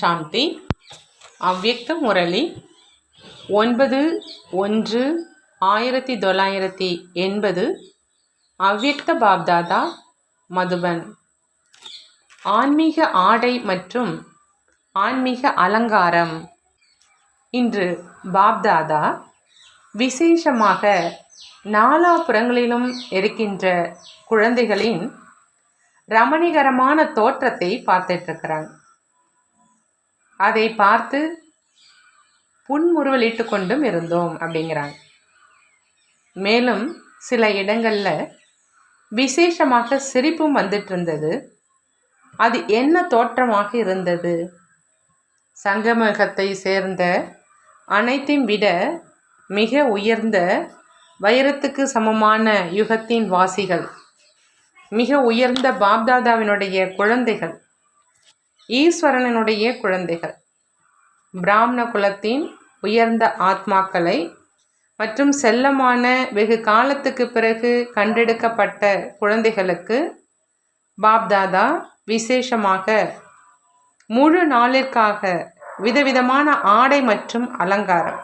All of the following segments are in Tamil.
சாந்தி அவ்யக்த முரளி ஒன்பது ஒன்று ஆயிரத்தி தொள்ளாயிரத்தி எண்பது அவ்யக்த பாப்தாதா மதுபன். ஆன்மீக ஆடை மற்றும் ஆன்மீக அலங்காரம். இன்று பாப்தாதா விசேஷமாக நாலாபுறங்களிலும் இருக்கின்ற குழந்தைகளின் ரமணிகரமான தோற்றத்தை பார்த்துட்ருக்கிறான் அதை பார்த்து புன்முறுவலிட்டு கொண்டும் இருந்தோம் அப்படிங்கிறாங்க. மேலும் சில இடங்களில் விசேஷமாக சிரிப்பும் வந்துட்டு இருந்தது. அது என்ன தோற்றமாக இருந்தது? சங்கமகத்தை சேர்ந்த அனைத்தையும் விட மிக உயர்ந்த வைரத்துக்கு சமமான யுகத்தின் வாசிகள் மிக உயர்ந்த பாப்தாதாவினுடைய குழந்தைகள் ஈஸ்வரனுடைய குழந்தைகள். பிராமண குலத்தின் உயர்ந்த ஆத்மாக்களை மற்றும் செல்லமான வெகு காலத்துக்கு பிறகு கண்டெடுக்கப்பட்ட குழந்தைகளுக்கு பாப்தாதா விசேஷமாக முழு நாளிற்காக விதவிதமான ஆடை மற்றும் அலங்காரம்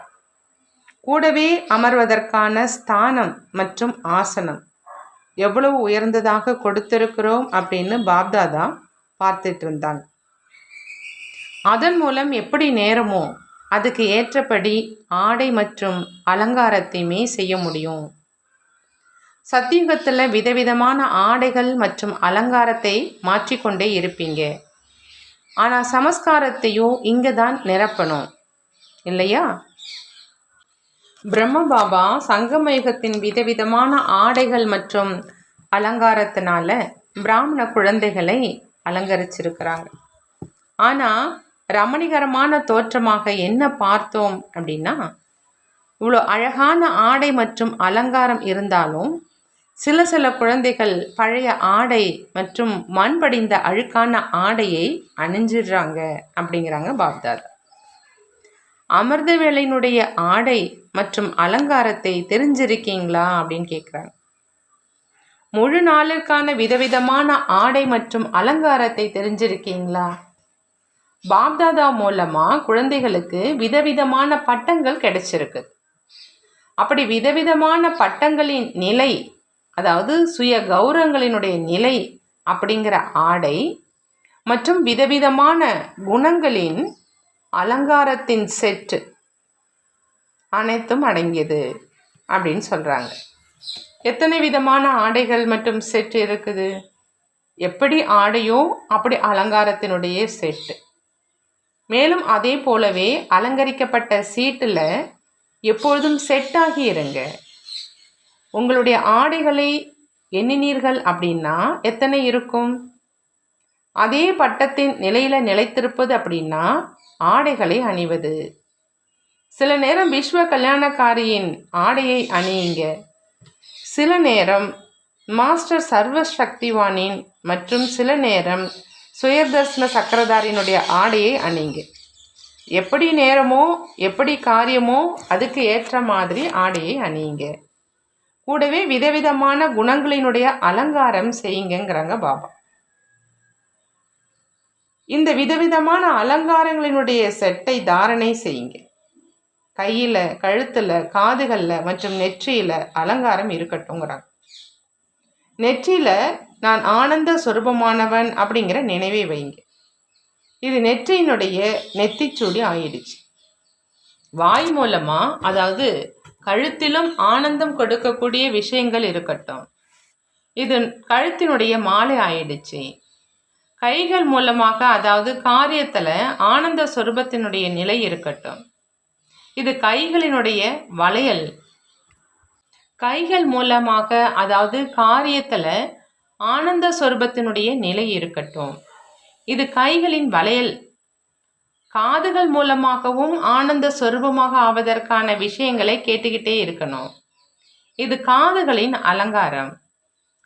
கூடவே அமர்வதற்கான ஸ்தானம் மற்றும் ஆசனம். எவ்வளவு உயர்ந்ததாக கொடுத்திருக்கிறோம் அப்படின்னு பாப்தாதா பார்த்துட்டு இருந்தாங்க. அதன் மூலம் எப்படி நேரமோ அதுக்கு ஏற்றபடி ஆடை மற்றும் அலங்காரத்தையுமே செய்ய முடியும். சத்தியுகத்தில் விதவிதமான ஆடைகள் மற்றும் அலங்காரத்தை மாற்றிக்கொண்டே இருப்பீங்க. ஆனால் சமஸ்காரத்தையும் இங்கே தான் நிரப்பணும். இல்லையா? பிரம்ம பாபா சங்கமயுகத்தின் விதவிதமான ஆடைகள் மற்றும் அலங்காரத்தினால பிராமண குழந்தைகளை அலங்கரிச்சிருக்கிறாங்க. ஆனால் ரமணிகரமான தோற்றமாக என்ன பார்த்தோம் அப்படின்னா இவ்வளோ அழகான ஆடை மற்றும் அலங்காரம் இருந்தாலும் சில சில குழந்தைகள் பழைய ஆடை மற்றும் மண் படிந்த அழுக்கான ஆடையை அணிஞ்சிடுறாங்க அப்படிங்கிறாங்க பாப்தாதா அமிர்தவேலையினுடைய ஆடை மற்றும் அலங்காரத்தை தெரிஞ்சிருக்கீங்களா அப்படின்னு கேட்குறாங்க முழு நாளிற்கான விதவிதமான ஆடை மற்றும் அலங்காரத்தை தெரிஞ்சிருக்கீங்களா? பாப்தாதா மூலமா குழந்தைகளுக்கு விதவிதமான பட்டங்கள் கிடைச்சிருக்கு. அப்படி விதவிதமான பட்டங்களின் நிலை அதாவது சுய கௌரவங்களினுடைய நிலை அப்படிங்கிற ஆடை மற்றும் விதவிதமான குணங்களின் அலங்காரத்தின் செட்டு அனைத்தும் அடங்கியது அப்படின்னு சொல்கிறாங்க எத்தனை விதமான ஆடைகள் மற்றும் செட் இருக்குது? எப்படி ஆடையோ அப்படி அலங்காரத்தினுடைய செட்டு. மேலும் அதே போலவே அலங்கரிக்கப்பட்ட சீட்டில் எப்பொழுதும் செட் ஆகி இருங்க. உங்களுடைய ஆடைகளை எண்ணினீர்கள் அப்படின்னா எத்தனை இருக்கும்? அதே பட்டத்தின் நிலையில் நிலைத்திருப்பது அப்படின்னா ஆடைகளை அணிவது. சில நேரம் விஸ்வ கல்யாணக்காரியின் ஆடையை அணியுங்க. சில நேரம் மாஸ்டர் சர்வ சக்திவானின் மற்றும் சில நேரம் சுயதர்சன சக்கரதாரியினுடைய ஆடையை அணிங்க எப்படி நேரமோ எப்படி காரியமோ அதுக்கு ஏற்ற மாதிரி ஆடையை அணியுங்க. கூடவே விதவிதமான குணங்களினுடைய அலங்காரம் செய்யுங்கிறாங்க பாபா. இந்த விதவிதமான அலங்காரங்களினுடைய செட்டை தாரணை செய்யுங்க. கையில் கழுத்தில் காதுகளில் மற்றும் நெற்றியில் அலங்காரம் இருக்கட்டும்ங்கிறாங்க. நெற்றியில் நான் ஆனந்த சொரூபமானவன் அப்படிங்கிற நினைவை வைங்க. இது நெற்றியினுடைய நெத்திச்சூடி ஆயிடுச்சு. வாய் மூலமாக அதாவது கழுத்திலும் ஆனந்தம் கொடுக்கக்கூடிய விஷயங்கள் இருக்கட்டும். இது கழுத்தினுடைய மாலை ஆயிடுச்சு. கைகள் மூலமாக அதாவது காரியத்தில் ஆனந்த சொரூபத்தினுடைய நிலை இருக்கட்டும். இது கைகளினுடைய வளையல் கைகள் மூலமாக அதாவது காரியத்தில் ஆனந்த சொரூபத்தினுடைய நிலை இருக்கட்டும். இது கைகளின் வளையல். காதுகள் மூலமாகவும் ஆனந்த சொருபமாக ஆவதற்கான விஷயங்களை கேட்டுக்கிட்டே இருக்கணும். இது காதுகளின் அலங்காரம்.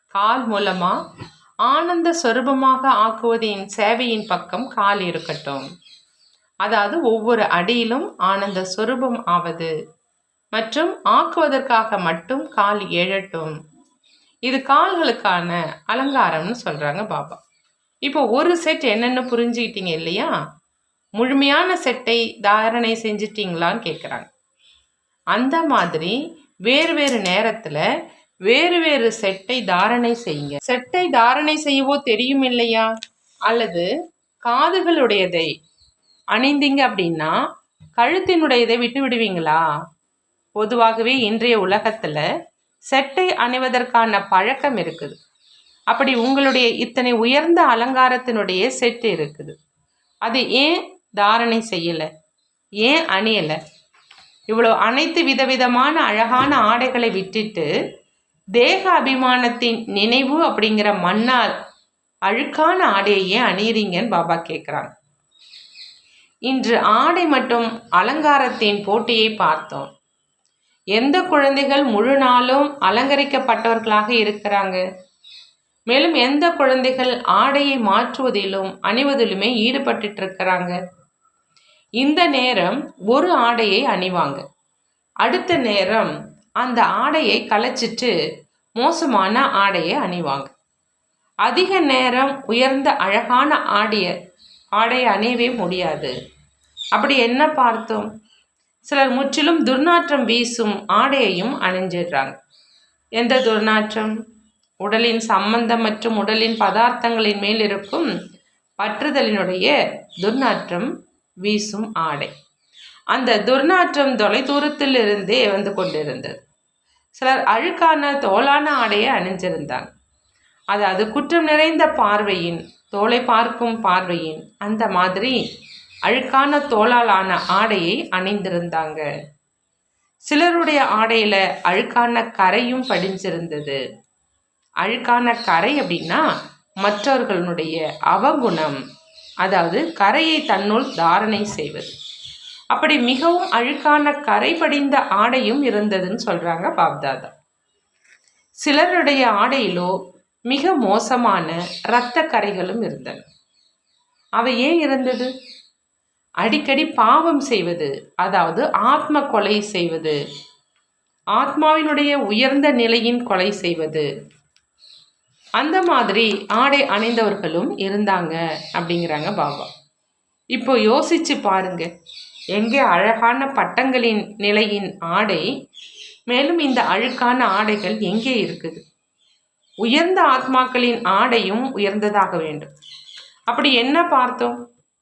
கால் மூலமா ஆனந்த சொரூபமாக ஆக்குவதின் சேவையின் பக்கம் கால் இருக்கட்டும். அதாவது ஒவ்வொரு அடியிலும் ஆனந்த சொரூபம் ஆவது. மற்றும் ஆக்குவதற்காக மட்டும் கால் எழட்டும் இது கால்களுக்கான அலங்காரம்னு சொல்கிறாங்க பாபா. இப்போ ஒரு செட் என்னென்னு புரிஞ்சுக்கிட்டீங்க இல்லையா? முழுமையான செட்டை தாரணை செஞ்சிட்டிங்களான்னு கேட்குறாங்க அந்த மாதிரி வேறு வேறு நேரத்தில் வேறு வேறு செட்டை தாரணை செய்யுங்க. செட்டை தாரணை செய்யவோ தெரியும் இல்லையா? அல்லது காதுகளுடையதை அணிந்தீங்க அப்படின்னா கழுத்தினுடையதை விட்டு விடுவீங்களா? பொதுவாகவே இன்றைய உலகத்தில் செட்டை அணிவதற்கான பழக்கம் இருக்குது. அப்படி உங்களுடைய இத்தனை உயர்ந்த அலங்காரத்தினுடைய செட்டு இருக்குது. அது ஏன் தாரணை செய்யலை? ஏன் அணியலை? இவ்வளோ அனைத்து விதவிதமான அழகான ஆடைகளை விட்டுட்டு தேக அபிமானத்தின் நினைவு அப்படிங்கிற மண்ணால் அழுக்கான ஆடையை ஏன் அணியிறீங்கன்னு பாபா கேட்குறாங்க இன்று ஆடை மற்றும் அலங்காரத்தின் போட்டியை பார்த்தோம். எந்த குழந்தைகள் முழு நாளும் அலங்கரிக்கப்பட்டவர்களாக இருக்கிறாங்க? மேலும் எந்த குழந்தைகள் ஆடையை மாற்றுவதிலும் அணிவதிலுமே ஈடுபட்டு இருக்கிறாங்க இந்த நேரம் ஒரு ஆடையை அணிவாங்க. அடுத்த நேரம் அந்த ஆடையை கலைச்சிட்டு மோசமான ஆடையை அணிவாங்க. அதிக நேரம் உயர்ந்த அழகான ஆடைய ஆடையை அணியவே முடியாது. அப்படி என்ன பார்த்தோம்? சிலர் முற்றிலும் துர்நாற்றம் வீசும் ஆடையையும் அணிஞ்சிடுறாங்க. எந்த துர்நாற்றம்? உடலின் சம்பந்தம் மற்றும் உடலின் பதார்த்தங்களின் மேல் இருக்கும் பற்றுதலினுடைய துர்நாற்றம் வீசும் ஆடை. அந்த துர்நாற்றம் தொலைதூரத்தில் இருந்தே வந்து கொண்டிருந்தது. சிலர் அழுக்கான தோலான ஆடையை அணிஞ்சிருந்தாங்க. அதாவது குற்றம் நிறைந்த பார்வையின் தோலை பார்க்கும் பார்வையின் அந்த மாதிரி அழுக்கான தோளாலான ஆடையை அணிந்திருந்தாங்க. சிலருடைய ஆடையில அழுக்கான கரையும் படிஞ்சிருந்தது. அழுக்கான கரை அப்படின்னா மற்றவர்களுடைய அவகுணம் அதாவது கரையை தன்னுள் தாரணை செய்வது. அப்படி மிகவும் அழுக்கான கரை படிந்த ஆடையும் இருந்ததுன்னு சொல்றாங்க பாப்தாதா. சிலருடைய ஆடையிலோ மிக மோசமான இரத்த கரைகளும் இருந்தன. அவை ஏன் இருந்தது? அடிக்கடி பாவம் செய்வது அதாவது ஆத்ம கொலை செய்வது ஆத்மாவினுடைய உயர்ந்த நிலையின் கொலை செய்வது. அந்த மாதிரி ஆடை அணிந்தவர்களும் இருந்தாங்க அப்படிங்கிறாங்க பாபா. இப்போ யோசிச்சு பாருங்க. எங்கே அழகான பட்டங்களின் நிலையின் ஆடை மேலும் இந்த அழுக்கான ஆடைகள் எங்கே இருக்குது? உயர்ந்த ஆத்மாக்களின் ஆடையும் உயர்ந்ததாக வேண்டும். அப்படி என்ன பார்த்தோம்?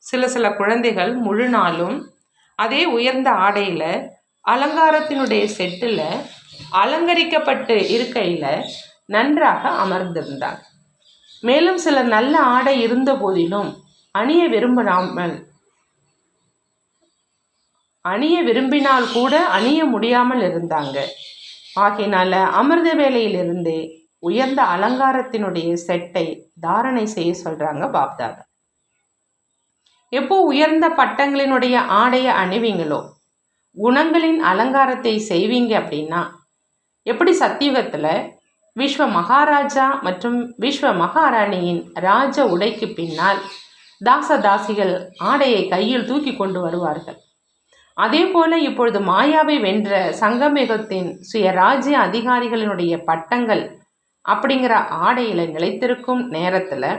சில சில குழந்தைகள் முழு நாளும் அதே உயர்ந்த ஆடையில் அலங்காரத்தினுடைய செட்டில் அலங்கரிக்கப்பட்டு இருக்கையில் நன்றாக அமர்ந்திருந்தார். மேலும் சில நல்ல ஆடை இருந்த போதிலும் அணிய விரும்பினாமல் அணிய விரும்பினால் கூட அணிய முடியாமல் இருந்தாங்க. ஆகையினால அமிர்த வேலையிலிருந்தே உயர்ந்த அலங்காரத்தினுடைய செட்டை தாரணை செய்ய சொல்கிறாங்க பாப்தாதா. எப்போ உயர்ந்த பட்டங்களினுடைய ஆடையை அணிவீங்களோ குணங்களின் அலங்காரத்தை செய்வீங்க அப்படின்னா எப்படி சத்தியுகத்தில் விஸ்வ மகாராஜா மற்றும் விஸ்வ மகாராணியின் ராஜ உடைக்கு பின்னால் தாசதாசிகள் ஆடையை கையில் தூக்கி கொண்டு வருவார்கள். அதே போல இப்பொழுது மாயாவை வென்ற சங்கமேகத்தின் சுயராஜ்ய அதிகாரிகளினுடைய பட்டங்கள் அப்படிங்கிற ஆடையில் நிலைத்திருக்கும் நேரத்தில்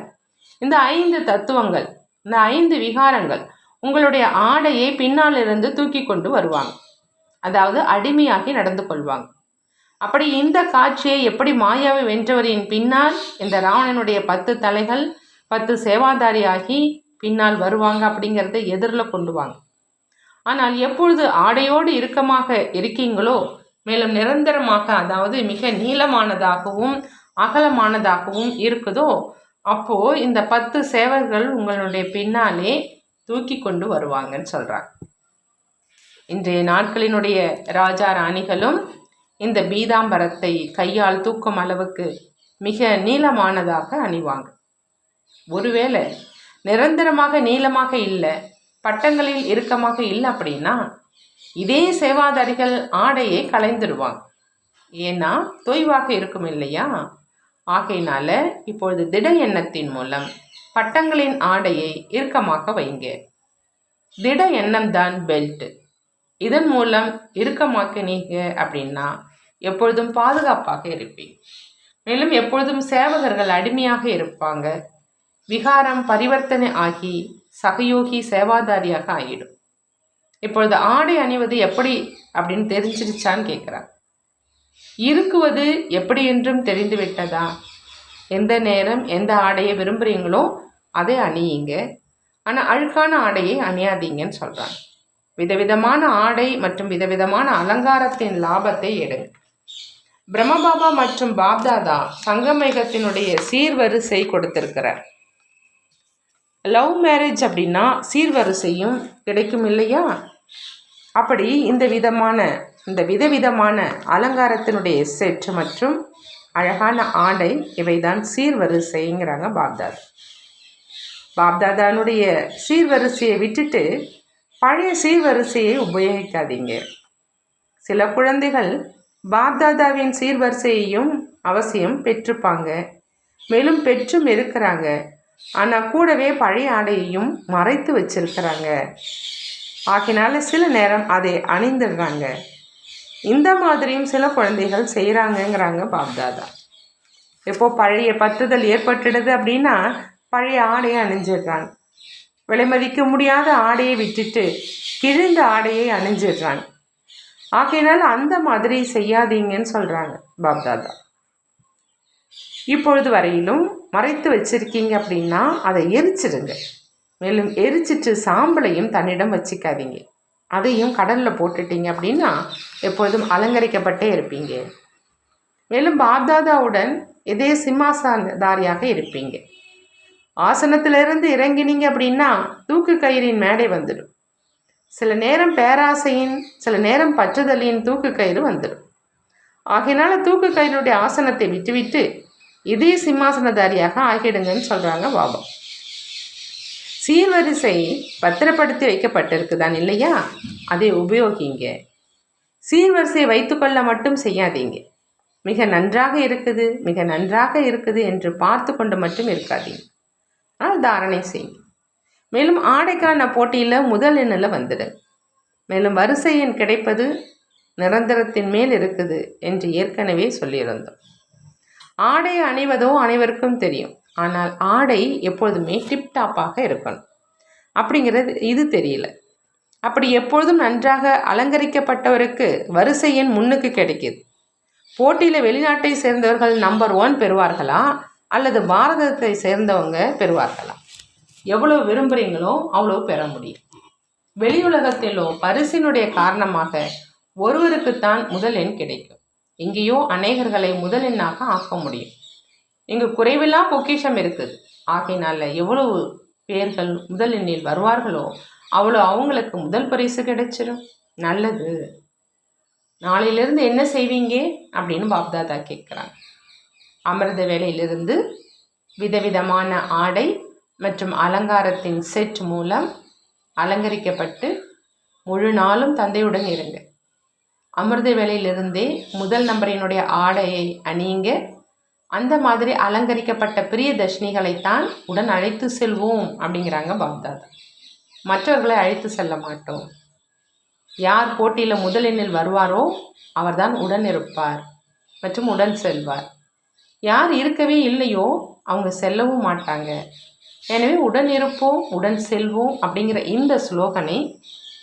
இந்த ஐந்து தத்துவங்கள் இந்த ஐந்து விகாரங்கள் உங்களுடைய ஆடையை பின்னாலிருந்து தூக்கி கொண்டு வருவாங்க. அதாவது அடிமையாகி நடந்து கொள்வாங்க. அப்படி இந்த காட்சியை எப்படி மாயாவை வென்றவரின் பின்னால் இந்த ராவணனுடைய பத்து தலைகள் பத்து சேவாதாரி ஆகி பின்னால் வருவாங்க அப்படிங்கிறத எதிரில் கொள்ளுவாங்க ஆனால் எப்பொழுது ஆடையோடு இறுக்கமாக இருக்கீங்களோ மேலும் நிரந்தரமாக அதாவது மிக நீளமானதாகவும் அகலமானதாகவும் இருக்குதோ அப்போ இந்த பத்து சேவர்கள் உங்களுடைய பின்னாலே தூக்கி கொண்டு வருவாங்கன்னு சொல்றாங்க. இன்றைய நாட்களினுடைய ராஜா ராணிகளும் இந்த பீதாம்பரத்தை கையால் தூக்கும் அளவுக்கு மிக நீளமானதாக அணிவாங்க. ஒருவேளை நிரந்தரமாக நீளமாக இல்லை பட்டங்களில் இறுக்கமாக இல்லை அப்படின்னா இதே சேவாதாரிகள் ஆடையை கலைந்துடுவாங்க ஏன்னா தொய்வாக இருக்கும் இல்லையா? ஆகையினால இப்பொழுது திட எண்ணத்தின் மூலம் பட்டங்களின் ஆடையை இறுக்கமாக வைங்க. திட எண்ணம் தான் பெல்ட் இதன் மூலம் இறுக்கமாக்கினீங்க அப்படின்னா எப்பொழுதும் பாதுகாப்பாக இருப்பீங்க. மேலும் எப்பொழுதும் சேவகர்கள் அடிமையாக இருப்பாங்க. விகாரம் பரிவர்த்தனை ஆகி சகயோகி சேவாதாரியாக ஆகிடும் இப்பொழுது ஆடை அணிவது எப்படி அப்படின்னு தெரிஞ்சிருச்சான்னு கேட்குறாங்க இருக்குவது எப்படி என்றும் தெரிந்துவிட்டதா? எந்த நேரம் எந்த ஆடையை விரும்புகிறீங்களோ அதை அணியுங்க. ஆனால் அழுக்கான ஆடையை அணியாதீங்கன்னு சொல்கிறாங்க விதவிதமான ஆடை மற்றும் விதவிதமான அலங்காரத்தின் லாபத்தை எடுங்க. பிரம்மபாபா மற்றும் பாப்தாதா சங்கமேகத்தினுடைய சீர்வரிசை கொடுத்திருக்கிறார். லவ் மேரேஜ் அப்படின்னா சீர்வரிசையும் கிடைக்கும் இல்லையா அப்படி இந்த விதமான இந்த விதவிதமான அலங்காரத்தினுடைய செட் மற்றும் அழகான ஆடை இவைதான் சீர்வரிசைங்கிறாங்க பாப்தாத். பாப்தாதானுடைய சீர்வரிசையை விட்டுட்டு பழைய சீர்வரிசையை உபயோகிக்காதீங்க. சில குழந்தைகள் பாப்தாதாவின் சீர்வரிசையையும் அவசியம் பெற்றுப்பாங்க மேலும் பெற்றும் இருக்கிறாங்க. ஆனால் கூடவே பழைய ஆடையையும் மறைத்து வச்சிருக்கிறாங்க. ஆகினால சில நேரம் அதை அணிந்துடுறாங்க. இந்த மாதிரியும் சில குழந்தைகள் செய்கிறாங்கங்கிறாங்க பாப்தாதா. இப்போது பழைய பற்றுதல் ஏற்பட்டுடுது அப்படின்னா பழைய ஆடையை அணிஞ்சிடுறாங்க. விலைமதிக்க முடியாத ஆடையை விட்டுட்டு கிழிந்த ஆடையை அணிஞ்சிடுறாங்க. ஆகையினால் அந்த மாதிரி செய்யாதீங்கன்னு சொல்கிறாங்க பாப்தாதா. இப்பொழுது வரையிலும் மறைத்து வச்சிருக்கீங்க அப்படின்னா அதை எரிச்சிடுங்க. மேலும் எரிச்சிட்டு சாம்பலையும் தன்னிடம் வச்சுக்காதீங்க. அதையும் கடலில் போட்டுட்டீங்க அப்படின்னா எப்பொழுதும் அலங்கரிக்கப்பட்டே இருப்பீங்க. மேலும் பாப்தாதாவுடன் இதே சிம்மாசனதாரியாக இருப்பீங்க. ஆசனத்திலிருந்து இறங்கினீங்க அப்படின்னா தூக்கு கயிறின் மேடை வந்துடும். சில நேரம் பேராசையின் சில நேரம் பற்றுதலின் தூக்கு கயிறு வந்துடும். ஆகையினால தூக்கு கயிறுடைய ஆசனத்தை விட்டுவிட்டு இதே சிம்மாசனதாரியாக ஆகிடுங்கன்னு சொல்கிறாங்க பாபா. சீர்வரிசை பத்திரப்படுத்தி வைக்கப்பட்டிருக்குதான் இல்லையா? அதை உபயோகிங்க. சீர்வரிசை வைத்துக்கொள்ள மட்டும் செய்யாதீங்க. மிக நன்றாக இருக்குது மிக நன்றாக இருக்குது என்று பார்த்து கொண்டு மட்டும் இருக்காதீங்க. ஆனால் தாரணை செய்யுங்க. மேலும் ஆடைக்கான போட்டியில் முதல் எண்ணில் வந்துடு. மேலும் வரிசை எண் கிடைப்பது நிரந்தரத்தின் மேல் இருக்குது என்று ஏற்கனவே சொல்லியிருந்தோம். ஆடை அணிவதோ அனைவருக்கும் தெரியும். ஆனால் ஆடை எப்பொழுதுமே டிப்டாப்பாக இருக்கணும். அப்படிங்கிறது இது தெரியல. அப்படி எப்பொழுதும் நன்றாக அலங்கரிக்கப்பட்டவருக்கு வரிசை எண் முன்னுக்கு கிடைக்கிது. போட்டியில் வெளிநாட்டை சேர்ந்தவர்கள் நம்பர் ஒன் பெறுவார்களா? அல்லது பாரதத்தை சேர்ந்தவங்க பெறுவார்களா? எவ்வளோ விரும்புகிறீங்களோ அவ்வளோ பெற முடியும். வெளியுலகத்திலோ பரிசினுடைய காரணமாக ஒருவருக்குத்தான் முதல் எண் கிடைக்கும். இங்கேயோ அநேகர்களை முதல் எண்ணாக ஆக்க முடியும். இங்கு குறைவில்லா பொக்கிஷம் இருக்குது ஆகையினால எவ்வளவு பேர்கள் முதல் எண்ணில் வருவார்களோ அவ்வளோ அவங்களுக்கு முதல் பரிசு கிடைச்சிடும் நல்லது. நாளையிலிருந்து என்ன செய்வீங்க? அப்படின்னு பாப்தாதா கேட்குறாங்க அமிர்த வேலையிலிருந்து விதவிதமான ஆடை மற்றும் அலங்காரத்தின் செட் மூலம் அலங்கரிக்கப்பட்டு முழு நாளும் தந்தையுடன் இருங்க. அமிர்த வேலையிலிருந்தே முதல் நம்பரினுடைய ஆடையை அணியுங்க. அந்த மாதிரி அலங்கரிக்கப்பட்ட பிரிய தர்ஷினிகளைத்தான் உடன் அழைத்து செல்வோம் அப்படிங்கிறாங்க பாப்தாதா. மற்றவர்களை அழைத்து செல்ல மாட்டோம். யார் போட்டியில் முதலெண்ணில் வருவாரோ அவர்தான் உடன் இருப்பார் மற்றும் உடன் செல்வார். யார் இருக்கவே இல்லையோ அவங்க செல்லவும் மாட்டாங்க. எனவே உடன் இருப்போம் உடன் செல்வோம் அப்படிங்கிற இந்த ஸ்லோகனை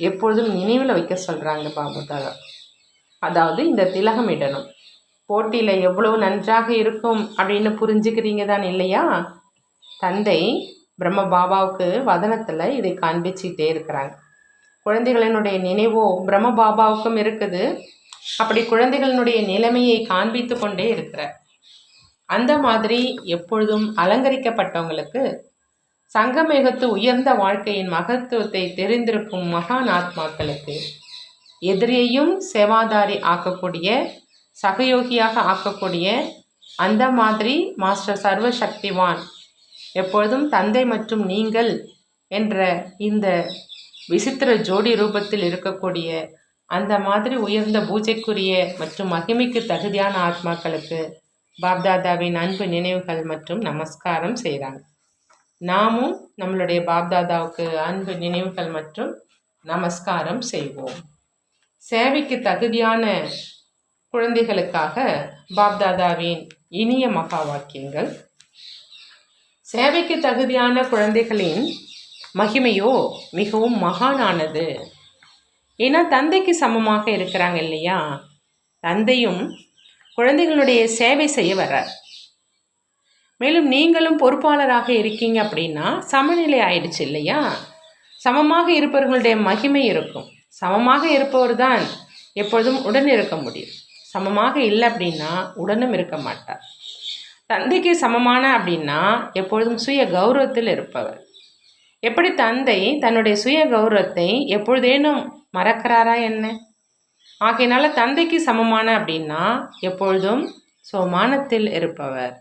எப்பொழுதும் நினைவில் வைக்க சொல்கிறாங்க பாபுதாதா. அதாவது இந்த திலகமிடணும் போட்டியில் எவ்வளவு நன்றாக இருக்கும் அப்படின்னு புரிஞ்சுக்கிறீங்க தான் இல்லையா? தந்தை பிரம்ம பாபாவுக்கு வதனத்தில் இதை காண்பிச்சுக்கிட்டே இருக்கிறாங்க. குழந்தைகளினுடைய நினைவோ பிரம்ம பாபாவுக்கும் இருக்குது. அப்படி குழந்தைகளினுடைய நிலைமையை காண்பித்து கொண்டே இருக்கிறார். அந்த மாதிரி எப்பொழுதும் அலங்கரிக்கப்பட்டவங்களுக்கு சங்கமேகத்து உயர்ந்த வாழ்க்கையின் மகத்துவத்தை தெரிந்திருக்கும் மகான் ஆத்மாக்களுக்கு எதிரியையும் செவாதாரி ஆக்கக்கூடிய சகயோகியாக ஆக்கக்கூடிய அந்த மாதிரி மாஸ்டர் சர்வ சக்திவான் எப்பொழுதும் தந்தை மற்றும் நீங்கள் என்ற இந்த விசித்திர ஜோடி ரூபத்தில் இருக்கக்கூடிய அந்த மாதிரி உயர்ந்த பூஜைக்குரிய மற்றும் மகிமைக்கு தகுதியான ஆத்மாக்களுக்கு பாப்தாதாவின் அன்பு நினைவுகள் மற்றும் நமஸ்காரம் செய்கிறாங்க. நாமும் நம்மளுடைய பாப்தாதாவுக்கு அன்பு நினைவுகள் மற்றும் நமஸ்காரம் செய்வோம். சேவைக்கு தகுதியான குழந்தைகளுக்காக பாப்தாதாவின் இனிய மகா வாக்கியங்கள். சேவைக்கு தகுதியான குழந்தைகளின் மகிமையோ மிகவும் மகானானது. ஏன்னா தந்தைக்கு சமமாக இருக்கிறாங்க இல்லையா? தந்தையும் குழந்தைகளுடைய சேவை செய்ய வர்றார். மேலும் நீங்களும் பொறுப்பாளராக இருக்கீங்க அப்படின்னா சமநிலை ஆயிடுச்சு இல்லையா? சமமாக இருப்பவர்களுடைய மகிமை இருக்கும். சமமாக இருப்பவர் தான் எப்பொழுதும் உடன் இருக்க முடியும். சமமாக இல்லை அப்படின்னா உடனும் இருக்க மாட்டார். தந்தைக்கு சமமான அப்படின்னா எப்பொழுதும் சுய கௌரவத்தில் இருப்பவர். எப்படி தந்தை தன்னுடைய சுய கௌரவத்தை எப்பொழுதேனும் மறக்கிறாரா என்ன? ஆகையினால தந்தைக்கு சமமான அப்படின்னா எப்பொழுதும் சோமானத்தில் இருப்பவர்.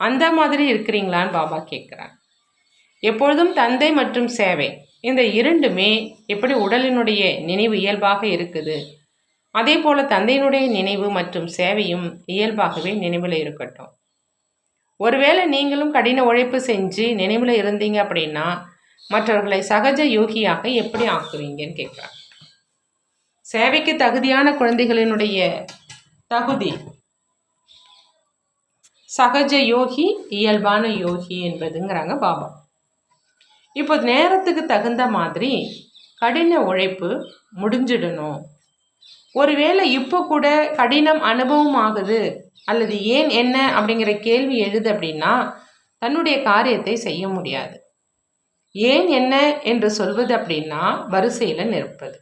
அந்த மாதிரி இருக்கிறீங்களான்னு பாபா கேட்குறாங்க எப்பொழுதும் தந்தை மற்றும் சேவை இந்த இரண்டுமே எப்படி உடலினுடைய நினைவு இயல்பாக இருக்குது? அதே போல் தந்தையினுடைய நினைவு மற்றும் சேவையும் இயல்பாகவே நினைவில் இருக்கட்டும். ஒருவேளை நீங்களும் கடின உழைப்பு செஞ்சு நினைவில் இருந்தீங்க அப்படின்னா மற்றவர்களை சகஜ யோகியாக எப்படி ஆக்குவீங்கன்னு கேட்குறாங்க சேவைக்கு தகுதியான குழந்தைகளினுடைய தகுதி. சகஜ யோகி இயல்பான யோகி என்பதுங்கிறாங்க பாபா. இப்போ நேரத்துக்கு தகுந்த மாதிரி கடின உழைப்பு முடிஞ்சிடணும். ஒருவேளை இப்போ கூட கடினம் அனுபவம் ஆகுது அல்லது ஏன் என்ன அப்படிங்கிற கேள்வி எழுது அப்படின்னா தன்னுடைய காரியத்தை செய்ய முடியாது. ஏன் என்ன என்று சொல்வது அப்படின்னா வரிசையில் நிற்பது.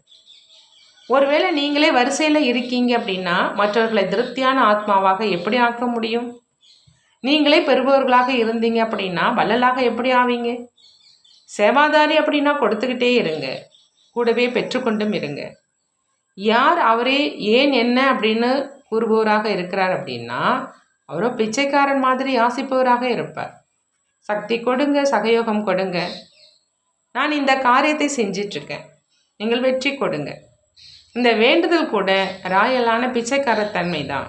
ஒருவேளை நீங்களே வரிசையில் இருக்கீங்க அப்படின்னா மற்றவர்களை திருப்தியான ஆத்மாவாக எப்படி ஆக்க முடியும்? நீங்களே பெறுபவர்களாக இருந்தீங்க அப்படின்னா வள்ளலாக எப்படி ஆவீங்க? சேவாதாரி அப்படின்னா கொடுத்துக்கிட்டே இருங்க. கூடவே பெற்றுக்கொண்டும் இருங்க. யார் அவரே ஏன் என்ன அப்படின்னு கூறுபவராக இருக்கிறார் அப்படின்னா அவரோ பிச்சைக்காரன் மாதிரி யாசிப்பவராக இருப்பார். சக்தி கொடுங்க சகயோகம் கொடுங்க. நான் இந்த காரியத்தை செஞ்சிட்ருக்கேன். நீங்கள் வெற்றி கொடுங்க. இந்த வேண்டுதல் கூட ராயலான பிச்சைக்காரத்தன்மை தான்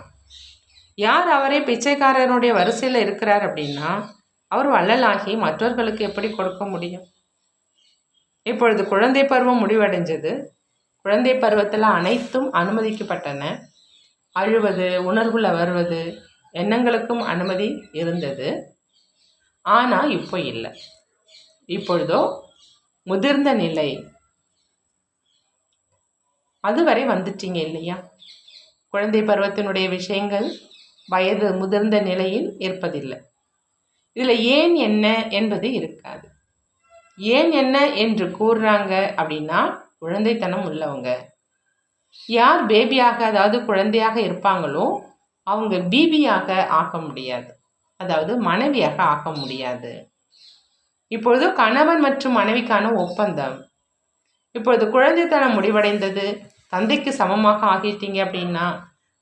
யார் அவரே பிச்சைக்காரனுடைய வரிசையில் இருக்கிறார் அப்படின்னா அவர் வள்ளலாகி மற்றவர்களுக்கு எப்படி கொடுக்க முடியும்? இப்பொழுது குழந்தை பருவம் முடிவடைஞ்சது. குழந்தை பருவத்தில் அனைத்தும் அனுமதிக்கப்பட்டன. அழுவது உணர்வுல வருவது எண்ணங்களுக்கும் அனுமதி இருந்தது. ஆனால் இப்போ இல்லை. இப்பொழுதோ முதிர்ந்த நிலை. அதுவரை வந்துட்டீங்க இல்லையா? குழந்தை பருவத்தினுடைய விஷயங்கள் வயது முதிர்ந்த நிலையில் இருப்பதில்லை. இதில் ஏன் என்ன என்பது இருக்காது. ஏன் என்ன என்று கூறுறாங்க அப்படின்னா குழந்தைத்தனம் உள்ளவங்க. யார் பேபியாக அதாவது குழந்தையாக இருப்பாங்களோ அவங்க பிபியாக ஆக்க முடியாது. அதாவது மனைவியாக ஆக்க முடியாது. இப்பொழுது கணவன் மற்றும் மனைவிக்கான ஒப்பந்தம். இப்பொழுது குழந்தைத்தனம் முடிவடைந்தது. தந்தைக்கு சமமாக ஆகிட்டீங்க அப்படின்னா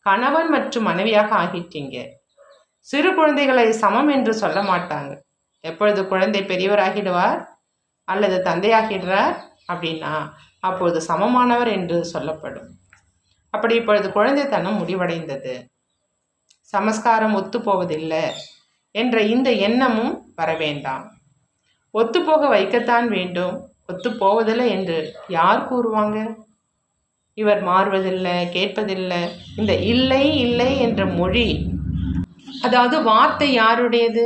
கணவன் மற்றும் மனைவியாக ஆகிட்டீங்க. சிறு குழந்தைகளை சமம் என்று சொல்ல மாட்டாங்க. எப்பொழுது குழந்தை பெரியவராகிடுவார் அல்லது தந்தையாகிடுறார் அப்படின்னா அப்பொழுது சமமானவர் என்று சொல்லப்படும். அப்படி இப்பொழுது குழந்தைத்தனம் முடிவடைந்தது. சமஸ்காரம் ஒத்துப்போவதில்லை என்ற இந்த எண்ணமும் வரவேண்டாம் ஒத்துப்போக வைக்கத்தான் வேண்டும். ஒத்துப்போவதில்லை என்று யார் கூறுவாங்க? இவர் மாறுவதில்லை கேட்பதில்லை. இந்த இல்லை இல்லை என்ற மொழி அதாவது வார்த்தை யாருடையது?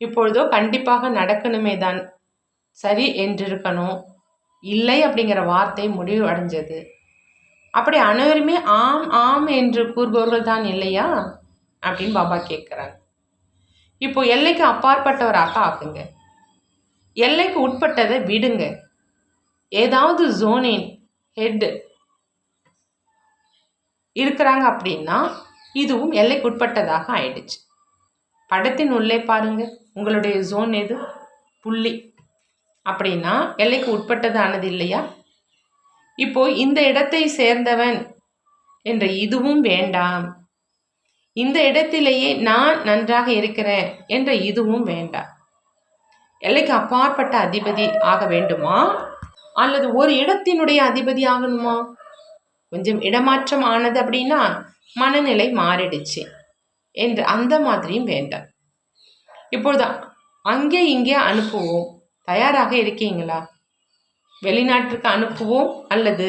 இப்பொழுதோ கண்டிப்பாக நடக்கணுமே தான் சரி என்றிருக்கணும். இல்லை அப்படிங்கிற வார்த்தை முடிவு அடைஞ்சது. அப்படி அனைவருமே ஆம் ஆம் என்று கூறுபவர்கள் தான் இல்லையா? அப்படின்னு பாபா கேட்குறாங்க இப்போ எல்லைக்கு அப்பாற்பட்டவராக ஆக்குங்க எல்லைக்கு உட்பட்டதை விடுங்க. ஏதாவது ஜோனின் ஹெட்டு இருக்கிறாங்க அப்படின்னா இதுவும் எல்லைக்கு உட்பட்டதாக ஆயிடுச்சு. படத்தின் உள்ளே பாருங்க. உங்களுடைய ஜோன் எது? புள்ளி. அப்படின்னா எல்லைக்கு உட்பட்டதானது இல்லையா? இப்போ இந்த இடத்தை சேர்ந்தவன் என்ற இதுவும் வேண்டாம். இந்த இடத்திலேயே நான் நன்றாக இருக்கிறேன் என்ற இதுவும் வேண்டாம். எல்லைக்கு அப்பாற்பட்ட அதிபதி ஆக வேண்டுமா? அல்லது ஒரு இடத்தினுடைய அதிபதி ஆகணுமா? கொஞ்சம் இடமாற்றம் ஆனது அப்படின்னா மனநிலை மாறிடுச்சு என்று அந்த மாதிரியும் வேண்டாம். இப்பொழுது அங்கே இங்கே அனுப்புவோம். தயாராக இருக்கீங்களா? வெளிநாட்டிற்கு அனுப்புவோம் அல்லது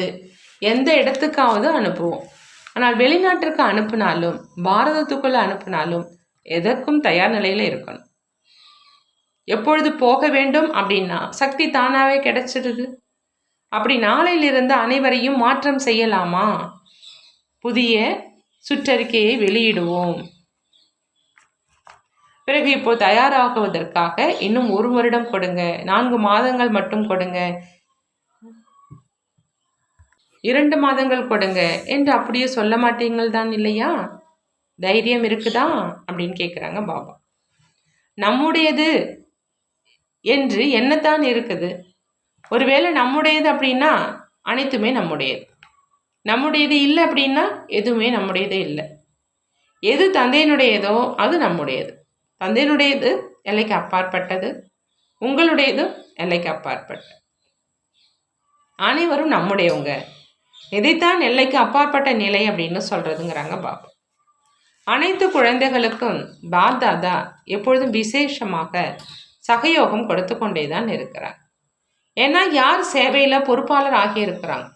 எந்த இடத்துக்காவது அனுப்புவோம். ஆனால் வெளிநாட்டிற்கு அனுப்பினாலும் பாரதத்துக்குள்ளே அனுப்பினாலும் எதற்கும் தயார் நிலையில் இருக்கணும். எப்பொழுது போக வேண்டும் அப்படின்னா சக்தி தானாகவே கிடைச்சிடுது. அப்படி நாளையிலிருந்து அனைவரையும் மாற்றம் செய்யலாமா? புதிய சுற்றறிக்கையை வெளியிடுவோம். பிறகு இப்போ தயாராகுவதற்காக இன்னும் ஒரு வருடம் கொடுங்க. நான்கு மாதங்கள் மட்டும் கொடுங்க. இரண்டு மாதங்கள் கொடுங்க. என்று அப்படியே சொல்ல மாட்டீங்கள் தான் இல்லையா? தைரியம் இருக்குதா? அப்படின்னு கேட்குறாங்க பாபா. நம்முடையது என்று என்னத்தான் இருக்குது? ஒருவேளை நம்முடையது அப்படின்னா அனைத்துமே நம்முடையது. நம்முடையது இல்லை அப்படின்னா எதுவுமே நம்முடையது இல்லை. எது தந்தையினுடையதோ அது நம்முடையது. தந்தையினுடையது எல்லைக்கு அப்பாற்பட்டது உங்களுடையது எல்லைக்கு அப்பாற்பட்டது. அனைவரும் நம்முடையவங்க. இதைத்தான் எல்லைக்கு அப்பாற்பட்ட நிலை அப்படின்னு சொல்கிறதுங்கிறாங்க பாபு. அனைத்து குழந்தைகளுக்கும் பாப்தாதா எப்பொழுதும் விசேஷமாக சகயோகம் கொடுத்து கொண்டே தான் இருக்கிறார். ஏன்னா யார் சேவையில் பொறுப்பாளர் ஆகியிருக்கிறாங்க?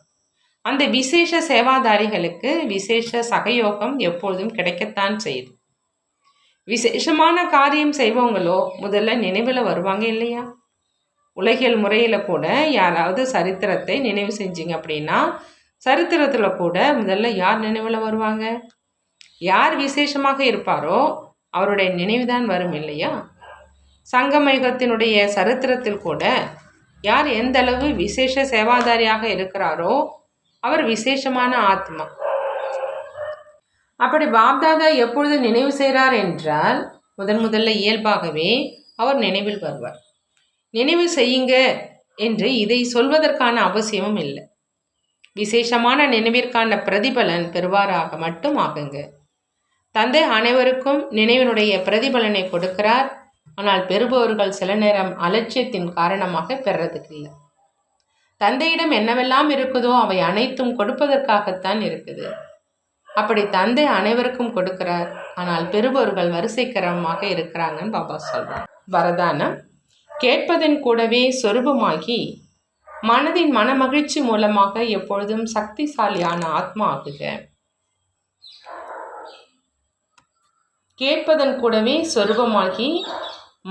அந்த விசேஷ சேவாதாரிகளுக்கு விசேஷ சகயோகம் எப்பொழுதும் கிடைக்கத்தான் செய்யுது. விசேஷமான காரியம் செய்வவங்களோ முதல்ல நினைவில் வருவாங்க இல்லையா? உலகியல் முறையில் கூட யாராவது சரித்திரத்தை நினைவு செஞ்சீங்க அப்படின்னா சரித்திரத்தில் கூட முதல்ல யார் நினைவில் வருவாங்க? யார் விசேஷமாக இருப்பாரோ அவருடைய நினைவுதான் வரும் இல்லையா? சங்கமயுகத்தினுடைய சரித்திரத்தில் கூட யார் எந்த அளவு விசேஷ சேவாதாரியாக இருக்கிறாரோ அவர் விசேஷமான ஆத்மா. அப்படி பாப்தாதா எப்பொழுது நினைவு செய்கிறார் என்றால் முதன் முதல்ல இயல்பாகவே அவர் நினைவில் வருவார். நினைவு செய்யுங்க என்று இதை சொல்வதற்கான அவசியமும் இல்லை. விசேஷமான நினைவிற்கான பிரதிபலன் பெறுவாராக மட்டும் ஆகுங்க. தந்தை அனைவருக்கும் நினைவினுடைய பிரதிபலனை கொடுக்கிறார். ஆனால் பெறுபவர்கள் சில நேரம் அலட்சியத்தின் காரணமாக பெறதுக்கு இல்லை. தந்தையிடம் என்னவெல்லாம் இருக்குதோ அவை அனைத்தும் கொடுப்பதற்காகத்தான் இருக்குது. அப்படி தந்தை அனைவருக்கும் கொடுக்கிறார். ஆனால் பெறுபவர்கள் வரிசைக்கரமாக இருக்கிறாங்கன்னு பாபா சொல்கிறார் வரதானம் கேட்பதன் கூடவே சொரூபமாகி மனதின் மனமகிழ்ச்சி மூலமாக எப்பொழுதும் சக்திசாலியான ஆத்மா ஆகுக. கேட்பதன் கூடவே சொரூபமாகி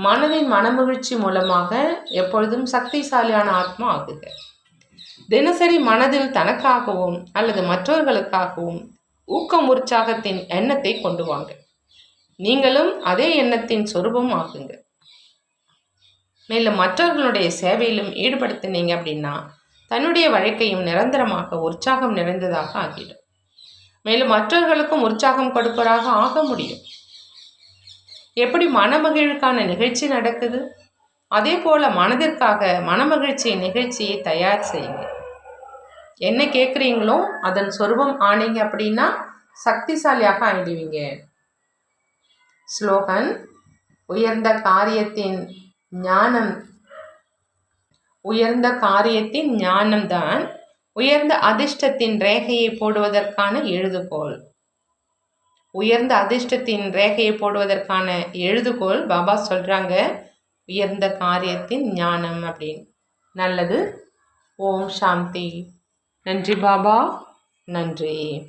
மனதின் மனமகிழ்ச்சி மூலமாக எப்பொழுதும் சக்திசாலியான ஆத்மா ஆகுக. தினசரி மனதில் தனக்காகவும் அல்லது மற்றவர்களுக்காகவும் ஊக்கம் உற்சாகத்தின் எண்ணத்தை கொண்டு வாங்க. நீங்களும் அதே எண்ணத்தின் சொரூபம் ஆகுங்க. மேலும் மற்றவர்களுடைய சேவையிலும் ஈடுபடுத்தினீங்க அப்படின்னா தன்னுடைய வழக்கையும் நிரந்தரமாக உற்சாகம் நிறைந்ததாக ஆகிடும். மேலும் மற்றவர்களுக்கும் உற்சாகம் கொடுப்பதாக ஆக முடியும். எப்படி மனமகிழ்வுக்கான நிகழ்ச்சி நடக்குது? அதே போல் மனதிற்காக மனமகிழ்ச்சி நிகழ்ச்சியை தயார் செய்யுங்க. என்ன கேட்குறீங்களோ அதன் சொருபம் ஆனீங்க அப்படின்னா சக்திசாலியாக ஆயிடுவீங்க. ஸ்லோகன் உயர்ந்த காரியத்தின் ஞானம் உயர்ந்த காரியத்தின் ஞானம்தான் உயர்ந்த அதிர்ஷ்டத்தின் ரேகையை போடுவதற்கான எழுதுகோள். உயர்ந்த அதிர்ஷ்டத்தின் ரேகையை போடுவதற்கான எழுதுகோள் பாபா சொல்கிறாங்க உயர்ந்த காரியத்தின் ஞானம் அப்படின்னு. நல்லது. ஓம் சாந்தி. நன்றி பாபா. நன்றி.